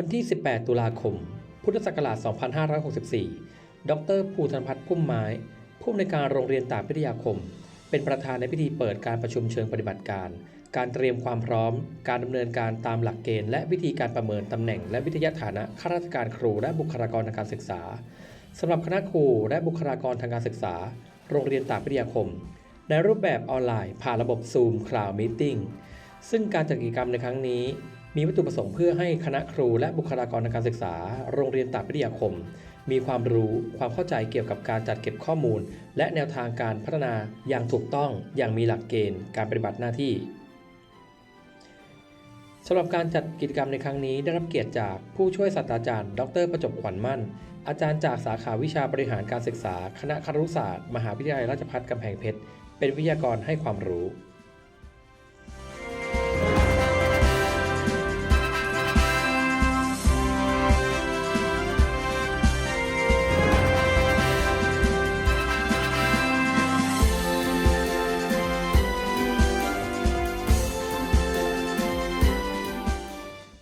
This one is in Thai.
วันที่ 18 ตุลาคม พุทธศักราช 2564 ดร ภูธนพัฒน์พุ่มไม้ ผู้อำนวยการโรงเรียนตากพิทยาคม เป็นประธานในพิธีเปิดการประชุมเชิงปฏิบัติการ การเตรียมความพร้อม การดำเนินการตามหลักเกณฑ์และวิธีการประเมินตำแหน่ง และวิทยาฐานะข้าราชการครูและบุคลากรทางการศึกษาสำหรับคณะครูและบุคลากรทางการศึกษา โรงเรียนตากพิทยาคม ในรูปแบบออนไลน์ผ่านระบบ Zoom Cloud Meeting ซึ่งการจัดกิจกรรมในครั้งนี้ มีวัตถุประสงค์เพื่อให้คณะครูและบุคลากรทางการศึกษา โรงเรียนตากพิทยาคม มีความรู้ความเข้าใจเกี่ยวกับการจัดเก็บข้อมูล และแนวทางการพัฒนาอย่างถูกต้องอย่างมีหลักเกณฑ์การปฏิบัติหน้าที่สำหรับการจัดกิจกรรมในครั้งนี้ได้รับเกียรติจากผู้ช่วยศาสตราจารย์ ดรประจบขวัญมั่น อาจารย์จากสาขาวิชาบริหารการศึกษา คณะครุศาสตร์ มหาวิทยาลัยราชภัฏกำแพงเพชร เป็นวิทยากรให้ความรู้